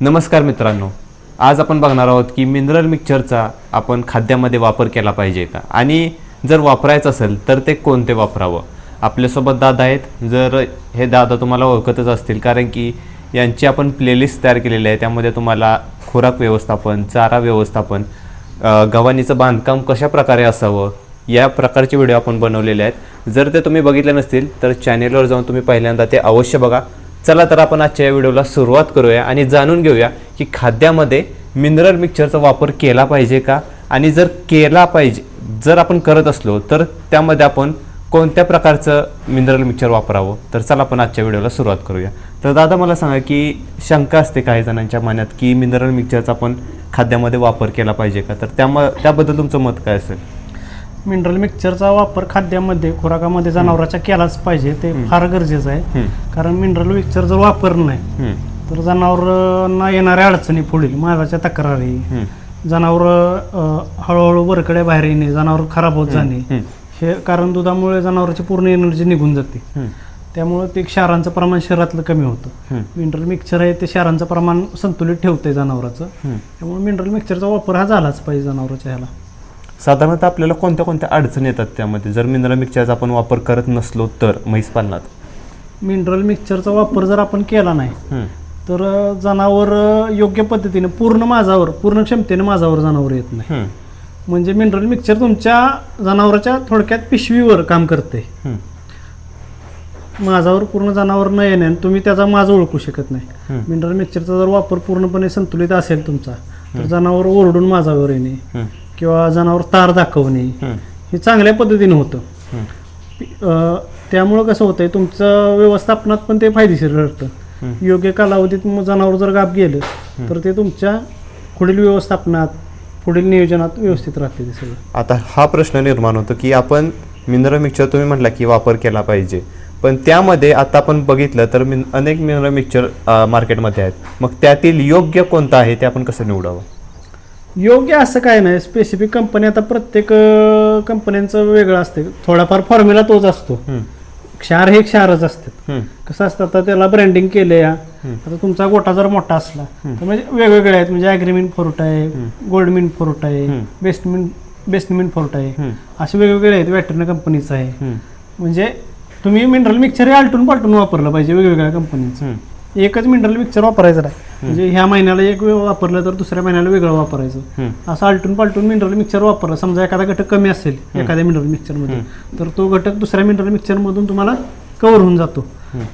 नमस्कार मित्रांनो. आज आपण बघणार आहोत की मिनरल मिक्सरचा आपण खाद्यामध्ये वापर केला पाहिजे का? आणि जर वापरायचं असेल तर ते कोणते वापरावं? आपल्यासोबत दादा आहेत. जर हे दादा तुम्हाला ओळखतच असतील कारण की यांची आपण प्लेलिस्ट तयार केलेली आहे. त्यामध्ये तुम्हाला खुराक व्यवस्थापन चारा व्यवस्थापन गव्हाणीचं बांधकाम कशा प्रकारे असावं या प्रकारचे व्हिडिओ आपण बनवलेले आहेत. जर ते तुम्ही बघितले नसतील तर चॅनेलवर जाऊन तुम्ही पहिल्यांदा ते अवश्य बघा. चला तर आपण आजच्या या व्हिडिओला सुरुवात करूया आणि जाणून घेऊया की खाद्यामध्ये मिनरल मिक्सरचा वापर केला पाहिजे का? आणि जर केला पाहिजे जर आपण करत असलो तर त्यामध्ये आपण कोणत्या प्रकारचं मिनरल मिक्सर वापरावं? तर चला आपण आजच्या व्हिडिओला सुरुवात करूया. तर दादा मला सांगा की शंका असते काही जणांच्या मनात की मिनरल मिक्सरचा आपण खाद्यामध्ये वापर केला पाहिजे का? तर त्याम त्याबद्दल तुमचं मत काय असेल? मिनरल मिक्सरचा वापर खाद्यामध्ये खुराकामध्ये जनावराच्या केलाच पाहिजे ते फार गरजेचं आहे. कारण मिनरल मिक्सर जर वापरलं नाही तर जनावरांना येणाऱ्या अडचणी पुढील माझ्या तक्रारी. जनावर हळूहळू वरकडे बाहेर येणे जनावर खराब होत जाणे हे कारण दुधामुळे जनावरांची पूर्ण एनर्जी निघून जाते. त्यामुळे ते क्षारांचं प्रमाण शरीरातलं कमी होतं. मिनरल मिक्सर आहे ते क्षारांचं प्रमाण संतुलित ठेवतंय जनावराचं. त्यामुळे मिनरल मिक्सरचा वापर हा झालाच पाहिजे जनावराच्या ह्याला. साधारणतः आपल्याला कोणत्या कोणत्या अडचणी येतात त्यामध्ये? जर मिनरल मिक्सरचा आपण वापर करत नसलो तर म्हैस पालनात. मिनरल मिक्सरचा वापर जर आपण केला नाही तर जनावर योग्य पद्धतीने पूर्ण माझावर पूर्ण क्षमतेने माझावर जनावर येत नाही. म्हणजे मिनरल मिक्सर तुमच्या जनावराच्या थोडक्यात पिशवीवर काम करते. माझावर पूर्ण जनावर न येणे आणि तुम्ही त्याचा माज ओळखू शकत नाही. मिनरल मिक्सरचा जर वापर पूर्णपणे संतुलित असेल तुमचा तर जनावर ओरडून माझावर येणे. किंवा जनावर तार दाखवणे हे. चांगल्या पद्धतीने होतं. त्यामुळं कसं होतंय तुमचं व्यवस्थापनात पण ते फायदेशीर ठरतं. योग्य कालावधीत मग जनावर जर गाप गेलं तर ते तुमच्या पुढील व्यवस्थापनात पुढील नियोजनात व्यवस्थित राहते ते सगळं. आता हा प्रश्न निर्माण होतो की आपण मिनरल मिक्सर तुम्ही म्हटला की वापर केला पाहिजे. पण त्यामध्ये आता आपण बघितलं तर मिन अनेक मिनरल मिक्सर मार्केटमध्ये आहेत. मग त्यातील योग्य कोणतं आहे ते आपण कसं निवडावं? योग्य असं काय नाही. स्पेसिफिक कंपनी आता प्रत्येक कंपन्यांचं वेगळं असते. थोडाफार फॉर्म्युला तोच असतो. क्षार हे क्षारच असतात. कसं असतं आता त्याला ब्रँडिंग केले या. आता तुमचा गोटा जर मोठा असला तर म्हणजे वेगवेगळे आहेत. म्हणजे ॲग्रीमिन फोर्ट आहे गोल्ड मिन फोर्ट आहे. बेस्टमिन बेस्टमिन फोर्ट आहे. असे वेगवेगळे आहेत वॅटर्न कंपनीचं आहे. म्हणजे तुम्ही मिनरल मिक्सर हे आलटून पालटून वापरलं पाहिजे वेगवेगळ्या कंपनीचं एकच मिनरल मिक्सर वापरायचं नाही. म्हणजे ह्या महिन्याला एक वेळ वापरलं तर दुसऱ्या महिन्याला वेगळं वापरायचं. असं आलटून पालटून मिनरल मिक्सर वापरलं. समजा एखादा घटक कमी असेल एखाद्या मिनरल मिक्सरमध्ये तर तो घटक दुसऱ्या मिनरल मिक्सरमधून तुम्हाला कव्हर होऊन जातो.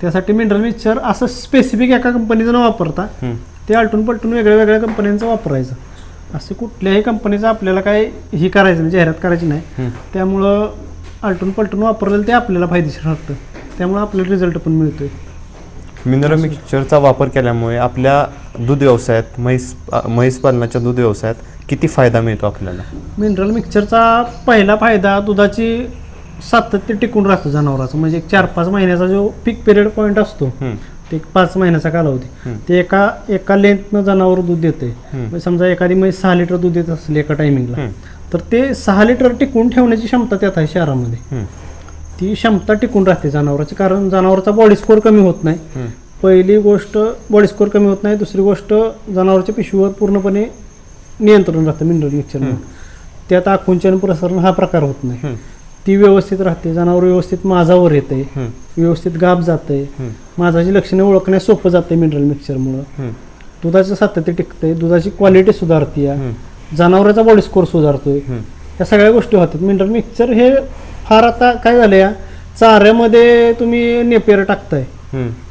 त्यासाठी मिनरल मिक्सर असं स्पेसिफिक एका कंपनीचं न वापरता. ते आलटून पलटून वेगळ्या वेगळ्या कंपन्यांचं वापरायचं. असं कुठल्याही कंपनीचं आपल्याला काय ही करायचं नाही जाहिरात करायची नाही. त्यामुळं आलटून पलटून वापरलेलं ते आपल्याला फायदेशीर ठरतं. त्यामुळे आपल्याला रिझल्ट पण मिळतोय. मिनरल मिक्सरचा वापर केल्यामुळे आपल्या दूध व्यवसायात म्हैस म्हैस पालनाच्या दूध व्यवसायात किती फायदा मिळतो आपल्याला? मिनरल मिक्सरचा पहिला फायदा दुधाची सातत्य टिकून राहतं जनावराचं. म्हणजे एक चार पाच महिन्याचा जो पीक पिरियड पॉईंट असतो ते एक पाच महिन्याचा कालावधी. ते एका एका लेंथनं जनावर दूध देते. म्हणजे समजा एखादी म्हैस सहा लिटर दूध देत असेल एका टायमिंगला तर ते सहा लिटर टिकून ठेवण्याची क्षमता त्यात आहे शहरामध्ये. ती क्षमता टिकून राहते जनावराची. कारण जनावरचा बॉडी स्कोअर कमी होत नाही. पहिली गोष्ट बॉडी स्कोअर कमी होत नाही. दुसरी गोष्ट जनावरच्या पिशवीवर पूर्णपणे नियंत्रण राहतं मिनरल मिक्सरमध्ये त्यात आकुंचन प्रसारण हा प्रकार होत नाही. ती व्यवस्थित राहते. जनावर व्यवस्थित माझावर येते व्यवस्थित गाप जाते माझाची लक्षणे ओळखण्यास सोपं जाते मिनरल मिक्सरमुळं दुधाचं सातत्य टिकते दुधाची क्वालिटी सुधारते जनावराचा बॉडी स्कोअर सुधारतोय. या सगळ्या गोष्टी होतात. मिनरल मिक्सर हे फार आता काय झालं या चाऱ्यामध्ये तुम्ही नेपेर टाकताय.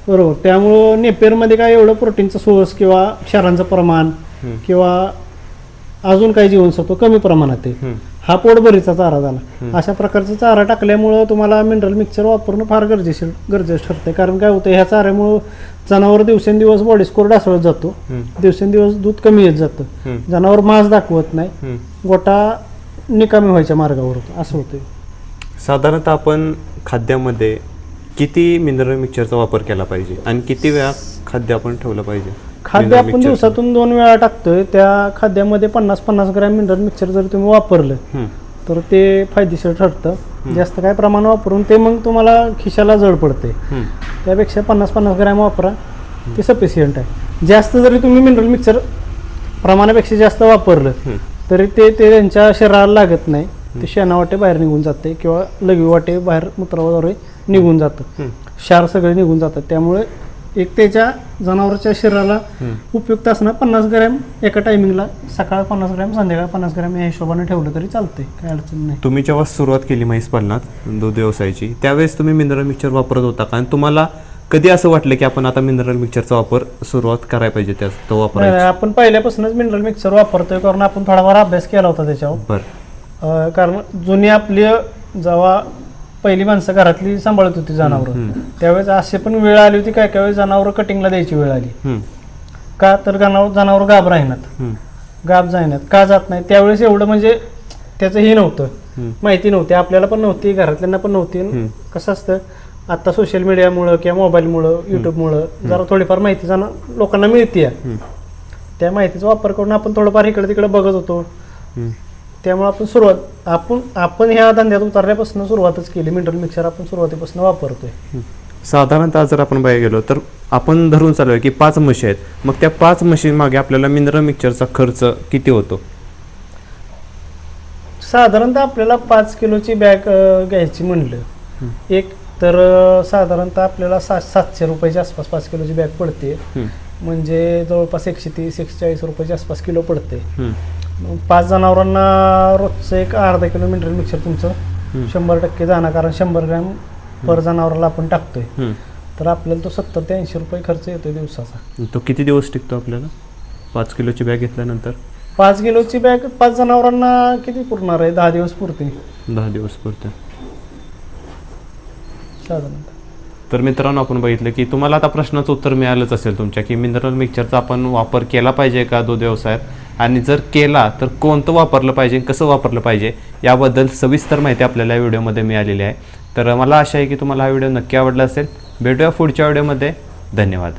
बरोबर. त्यामुळं नेपेरमध्ये काय एवढं प्रोटीनचा सोर्स किंवा क्षारांचं प्रमाण. किंवा अजून काही जीवनसत्व कमी प्रमाणात आहे. हा पोटभरीचा चारा झाला. अशा प्रकारचा चारा टाकल्यामुळं तुम्हाला मिनरल मिक्सर वापरणं फार गरजेशीर गरजेचं ठरते कारण काय होतं ह्या चाऱ्यामुळं जनावर दिवसेंदिवस बॉडी स्कोर ढासळत जातो. दिवसेंदिवस दूध कमी येत जातं. जनावर मांस दाखवत नाही. गोटा निकामी व्हायच्या मार्गावर होतो. असं होतं साधारणतः आपण खाद्यामध्ये किती मिनरल मिक्सरचा वापर केला पाहिजे? आणि किती वेळा खाद्य आपण ठेवलं पाहिजे? खाद्य आपण mixture? दिवसातून दोन वेळा टाकतोय. त्या खाद्यामध्ये पन्नास पन्नास ग्रॅम मिनरल मिक्सर जर तुम्ही वापरलं तर ते फायदेशीर ठरतं. जास्त काय प्रमाण वापरून ते मग तुम्हाला खिशाला जड पडते त्यापेक्षा पन्नास पन्नास ग्रॅम वापरा. ते सफिशियंट आहे. जास्त जरी तुम्ही मिनरल मिक्सर प्रमाणापेक्षा जास्त वापरलं हं. तरी ते ते त्यांच्या शरीराला लागत नाही. ते शेणावाटे बाहेर निघून जाते किंवा लघवी वाटे बाहेर मूत्राद्वारे निघून जातं. क्षार सगळे निघून जातात. त्यामुळे एक त्याच्या जनावराच्या शरीराला उपयुक्त असणं पन्नास ग्रॅम एका टायमिंगला सकाळ पन्नास ग्रॅम संध्याकाळ पन्नास ग्रॅम या हिशोबाने ठेवलं तरी चालतंय. काही अडचण नाही. तुम्ही जेव्हा सुरुवात केली म्हैस पालनात दूध व्यवसायाची त्यावेळेस तुम्ही मिनरल मिक्सर वापरत होता का? आणि तुम्हाला कधी असं वाटलं की आपण आता मिनरल मिक्सरचा वापर सुरुवात करायला पाहिजे त्या तो नाही, आपण पहिल्यापासूनच मिनरल मिक्सर वापरतोय कारण आपण थोडाफार अभ्यास केला होता त्याच्यावर. अं, कारण जुनी आपली जेव्हा पहिली माणसं घरातली सांभाळत होती जनावरं त्यावेळेस असे पण वेळ आली होती काय काय वेळेस जनावरं कटिंगला द्यायची वेळ आली. का तर जनावर जनावर गाभ राहिनात. गाभ जायनात का जात नाही? त्यावेळेस एवढं म्हणजे त्याचं हे नव्हतं. माहिती नव्हती. आपल्याला पण नव्हती घरातल्यांना पण नव्हती. कसं असतं आता सोशल मीडियामुळं किंवा मोबाईलमुळं युट्यूबमुळं जरा थोडीफार माहिती जाणं लोकांना मिळते त्या माहितीचा वापर करून आपण थोडंफार इकडे तिकडे बघत होतो. त्यामुळे आपण सुरुवात आपण आपण ह्या धंद्यात उतरल्यापासून सुरुवातच केली. मिनरल मिक्सर आपण सुरुवातीपासून वापरतोय. साधारणतः जर आपण बाहेर गेलो तर आपण धरून चालू आहे की पाच म्हशी आहेत. मग त्या पाच म्हशीं मागे आपल्याला मिनरल मिक्सरचा खर्च किती होतो? साधारणतः आपल्याला पाच किलोची बॅग घ्यायची म्हणलं. एक तर साधारणतः आपल्याला सात सातशे रुपयाच्या आसपास पाच किलोची बॅग पडते. म्हणजे जवळपास एकशे तीस एकशे चाळीस रुपयाच्या आसपास किलो पडते. मग पाच जनावरांना रोजचं एक अर्धा किलो मिनरल मिक्सर तुमचं. शंभर टक्के जाणार कारण शंभर ग्रॅम पर जनावराला आपण टाकतोय. तर आपल्याला तो सत्तर ते ऐंशी रुपये खर्च येतोय दिवसाचा. तो किती दिवस टिकतो आपल्याला? पाच किलोची बॅग घेतल्यानंतर? पाच किलोची बॅग पाच जनावरांना किती पुरणार आहे? दहा दिवस पुरते. दहा दिवस पुरतं. साधारणतः. तर मित्रांनो आपण बघितलं की तुम्हाला आता प्रश्नाचं उत्तर मिळालंच असेल तुमच्या की मिनरल मिक्सरचा आपण वापर केला पाहिजे का? दूध व्यवसायात आणि जर केला तर कोणतं वापरलं पाहिजे कसं वापरलं पाहिजे याबद्दल सविस्तर माहिती आपल्याला या व्हिडिओमध्ये मिळालेली आहे. तर मला आशा आहे की तुम्हाला हा व्हिडिओ नक्की आवडला असेल. भेटूया पुढच्या व्हिडिओमध्ये. धन्यवाद.